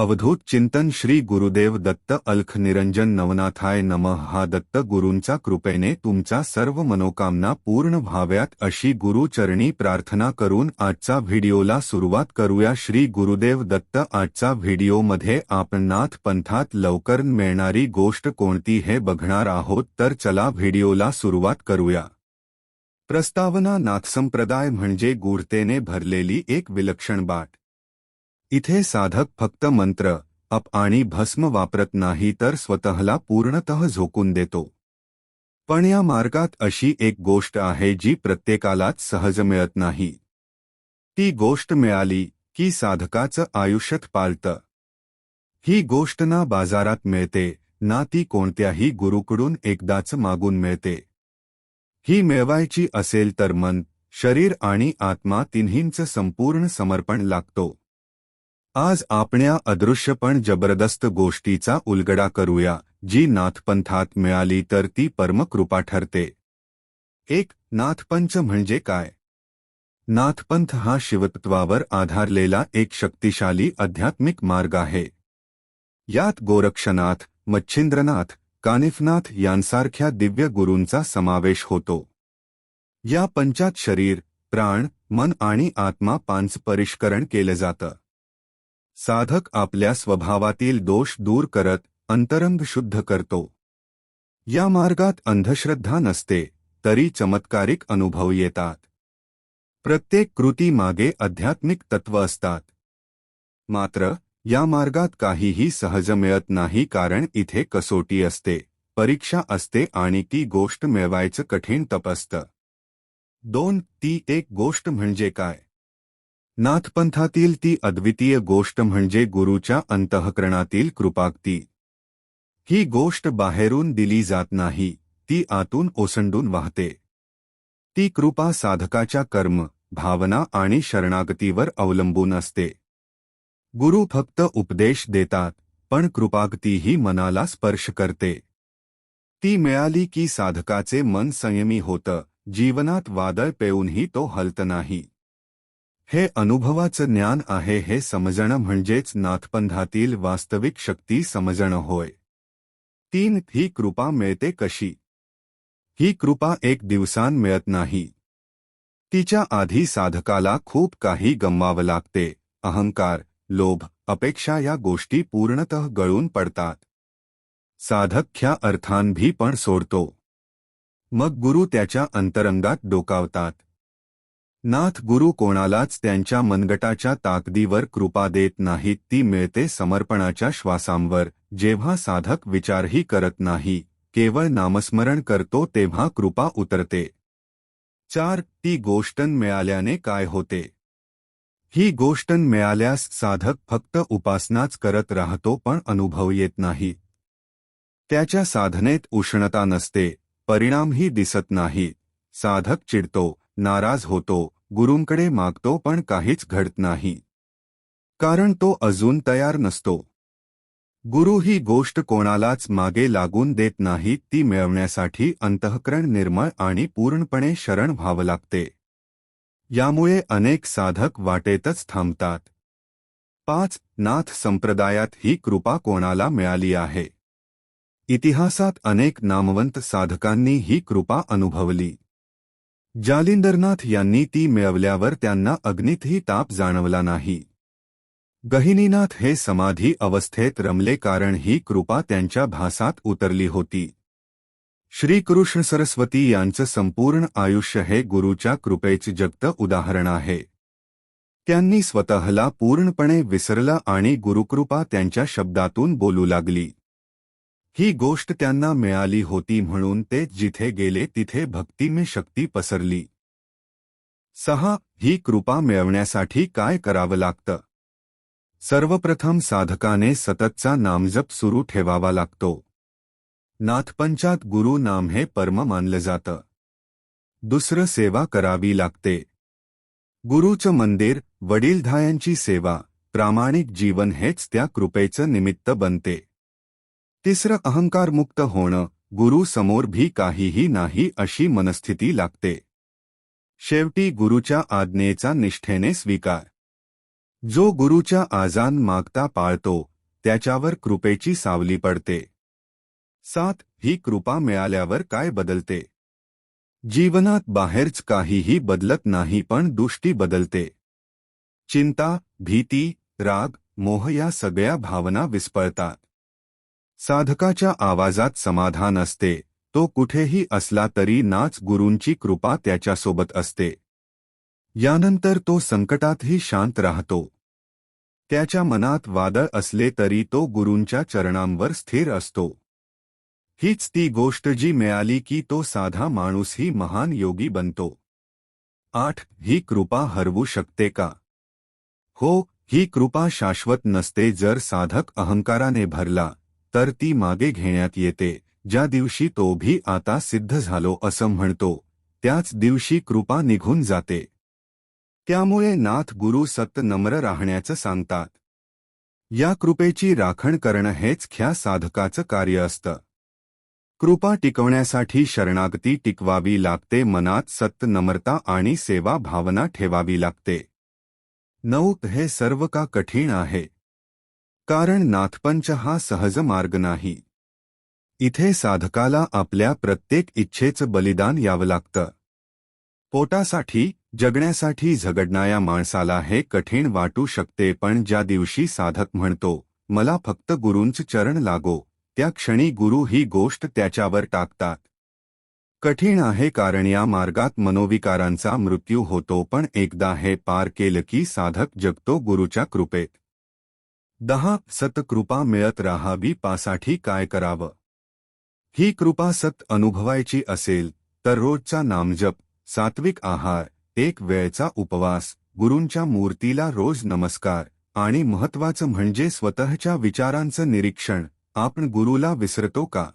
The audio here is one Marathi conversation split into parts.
अवधूत चिंतन श्री गुरुदेव दत्त अल्ख निरंजन नवनाथाय नम. हा दत्त गुरूंचा कृपेने तुमचा सर्व मनोकामना पूर्ण व्हाव्यात अशी गुरुचरणी प्रार्थना करून आजचा व्हिडिओला सुरुवात करूया. श्री गुरुदेव दत्त आजचा व्हिडिओमध्ये आपण नाथ पंथात लवकर मिळणारी गोष्ट कोणती हे बघणार आहोत तर चला व्हिडिओला सुरुवात करूया. प्रस्तावना नाथसंप्रदाय म्हणजे गूढतेने भरलेली एक विलक्षण बाट. इथे साधक फक्त मंत्र अप आणि भस्म वापरत नाही तर स्वतःला पूर्णतः झोकून देतो. पण या मार्गात अशी एक गोष्ट आहे जी प्रत्येकालाच सहज मिळत नाही. ती गोष्ट मिळाली की साधकाचं आयुष्यात पाळतं ही गोष्ट ना बाजारात मिळते ना ती कोणत्याही गुरुकडून एकदाच मागून मिळते. ही मिळवायची असेल तर मन शरीर आणि आत्मा तिन्हींचं संपूर्ण समर्पण लागतो. आज आपण अदृश्य पण जबरदस्त गोष्टीचा उलगडा करूया जी नाथपंथात मिळाली तर ती परमकृपा ठरते. एक नाथपंच म्हणजे काय? नाथपंथ हा शिवतत्वावर आधारलेला एक शक्तिशाली आध्यात्मिक मार्ग आहे. यात गोरक्षनाथ मच्छिंद्रनाथ कानिफनाथ यांसारख्या दिव्य गुरूंचा समावेश होतो. या पंचात शरीर प्राण मन आणि आत्मा पांच परिष्करण केलं जातं. साधक आपल्या स्वभावातील दोष दूर करत अंतरंग शुद्ध करतो. या मार्गात अंधश्रद्धा नसते तरी चमत्कारिक अनुभव येतात. प्रत्येक कृती मागे आध्यात्मिक तत्व असतात. मात्र या मार्गात काहीही सहज मिळत नाही कारण इथे कसोटी असते परीक्षा असते आणि ती गोष्ट मिळवायचं कठीण तप असतं. दोन ती एक गोष्ट म्हणजे काय? नाथपंथातील ती अद्वितीय गोष्ट म्हणजे गुरुच्या अंतःकरणातील कृपाक्ती. ही गोष्ट बाहेरून दिली जात नाही ती आतून ओसंडून वाहते. ती कृपा साधकाच्या कर्म भावना आणि शरणागतीवर अवलंबून असते. गुरु फक्त उपदेश देतात पण कृपागतीही मनाला स्पर्श करते. ती मिळाली की साधकाचे मन संयमी होतं जीवनात वादळ पेऊनही तो हलत नाही. हे अनुभवाचं ज्ञान आहे हे समजणं म्हणजेच नाथपंथातील वास्तविक शक्ती समजणं होय. तीन ही कृपा मिळते कशी? ही कृपा एक दिवसान मिळत नाही. तिच्या आधी साधकाला खूप काही गमवावं लागते. अहंकार लोभ अपेक्षा या गोष्टी पूर्णतः गळून पडतात. साधक ख्या अर्थांभी पण सोडतो. मग गुरु त्याच्या अंतरंगात डोकावतात. नाथ गुरु कोणालाच त्यांच्या मनगटाच्या ताकदीवर कृपा देत नाहीत ती मिळते समर्पणाच्या श्वासांवर. जेव्हा साधक विचारही करत नाही केवळ नामस्मरण करतो तेव्हा कृपा उतरते. चार ती गोष्टन मिळाल्याने काय होते? ही गोष्टन मिळाल्यास साधक फक्त उपासनाच करत राहतो पण अनुभव येत नाही. त्याच्या साधनेत उष्णता नसते परिणामही दिसत नाही. साधक चिडतो नाराज होतो गुरूंकडे मागतो पण काहीच घडत नाही. कारण तो अजून तयार नसतो. गुरु ही गोष्ट कोणालाच मागे लागून देत नाही ती मिळवण्यासाठी अंतःकरण निर्मळ आणि पूर्णपणे शरण व्हावं लागते. यामुळे अनेक साधक वाटेतच थांबतात. पाच नाथ संप्रदायात ही कृपा कोणाला मिळाली आहे? इतिहासात अनेक नामवंत साधकांनी ही कृपा अनुभवली. जालिंदरनाथ यांनी ती मिळवल्यावर त्यांना अग्नीतही ताप जाणवला नाही. गहिनीनाथ हे समाधी अवस्थेत रमले कारण ही कृपा त्यांच्या भासात उतरली होती. श्रीकृष्ण सरस्वती यांचं संपूर्ण आयुष्य हे गुरुच्या कृपेचे जगत उदाहरण आहे. त्यांनी स्वतःला पूर्णपणे विसरला आणि गुरुकृपा त्यांच्या शब्दातून बोलू लागली. ही गोष्ट त्यांना मिळाली होती म्हणून ते जिथे गेले तिथे भक्तिमय शक्ती पसरली. सहा ही कृपा मिळवण्यासाठी काय करावं लागतं? सर्वप्रथम साधकाने सततचा नामजप सुरू ठेवावा लागतो. नाथपंचात गुरु नाम हे परम मानलं जातं. दुसरं सेवा करावी लागते. गुरुचं मंदिर वडीलधायांची सेवा प्रामाणिक जीवन हेच त्या कृपेचं निमित्त बनते. तिसरं अहंकारमुक्त होणं गुरु समोर भी काहीही नाही अशी मनस्थिती लागते. शेवटी गुरुच्या आज्ञेचा निष्ठेने स्वीकार. जो गुरुच्या आजान मागता पाळतो त्याच्यावर कृपेची सावली पडते. सात ही कृपा मिळाल्यावर काय बदलते? जीवनात बाहेरच काहीही बदलत नाही पण दृष्टी बदलते. चिंता भीती राग मोह या सगळ्या भावना विस्पळतात. साधकाच्या आवाजात समाधान असते. तो कुठेही असला तरी नाच गुरूंची कृपा त्याच्यासोबत असते. यानंतर तो संकटातही शांत राहतो. त्याच्या मनात वादळ असले तरी तो गुरूंच्या चरणांवर स्थिर असतो. हीच ती गोष्ट जी मिळाली की तो साधा माणूसही महान योगी बनतो. आठ ही कृपा हरवू शकते का? हो ही कृपा शाश्वत नसते जर साधक अहंकाराने भरला. तर ती मागे घेण्यात येते. ज्या दिवशी तो भी आता सिद्ध झालो असं म्हणतो त्याच दिवशी कृपा निघून जाते. त्यामुळे नाथ गुरु सत्त नम्र राहण्याचं सांगतात. या कृपेची राखण करणं हेच ख्या साधकाचं कार्य असतं. कृपा टिकवण्यासाठी शरणागती टिकवावी लागते मनात सत्त नम्रता आणि सेवा भावना ठेवावी लागते. नऊ हे सर्व का कठीण आहे? कारण नाथपंच हा सहज मार्ग नाही. इथे साधकाला आपल्या प्रत्येक इच्छेचं बलिदान यावं लागतं. पोटासाठी जगण्यासाठी झगडणाऱ्या माणसाला हे कठीण वाटू शकते पण ज्या दिवशी साधक म्हणतो मला फक्त गुरूंच चरण लागो त्या क्षणी गुरु ही गोष्ट त्याच्यावर टाकतात. कठीण आहे कारण या मार्गात मनोविकारांचा मृत्यू होतो पण एकदा हे पार केलं की साधक जगतो गुरुच्या कृपेत. दहा सतकृपा मिळत राहावी पासाठी काय करावं? ही कृपा सत अनुभवायची असेल तर रोजचा नामजप सात्विक आहार एक वेळचा उपवास गुरूंच्या मूर्तीला रोज नमस्कार आणि महत्वाचं म्हणजे स्वतःच्या विचारांचं निरीक्षण आपण गुरुला विसरतो का?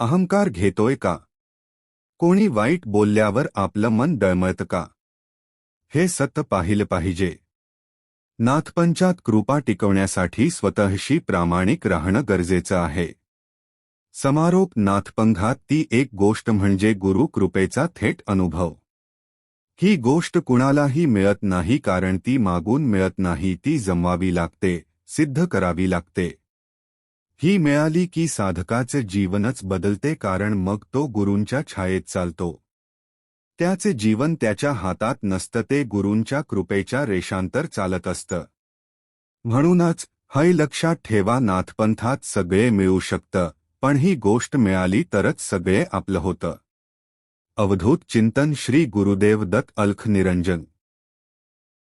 अहंकार घेतोय का? कोणी वाईट बोलल्यावर आपलं मन डळमळतं का? हे सत्य पाहिलं पाहिजे. नाथपंचात कृपा टिकवण्यासाठी स्वतःशी प्रामाणिक राहणं गरजेचं आहे. समारोप नाथपंघात ती एक गोष्ट म्हणजे गुरु कृपेचा थेट अनुभव. ही गोष्ट कुणालाही मिळत नाही कारण ती मागून मिळत नाही ती जमवावी लागते सिद्ध करावी लागते. ही मिळाली की साधकाचे जीवनच बदलते कारण मग तो गुरूंच्या छायेत चालतो. त्याचे जीवन त्याच्या हातात नसतं ते गुरूंच्या कृपेच्या रेषांतर चालत असतं. म्हणूनच हय लक्षात ठेवा नाथपंथात सगळे मिळू शकतं पण ही गोष्ट मिळाली तरच सगळे आपलं होतं. अवधूत चिंतन श्री गुरुदेव दत्त अल्ख निरंजन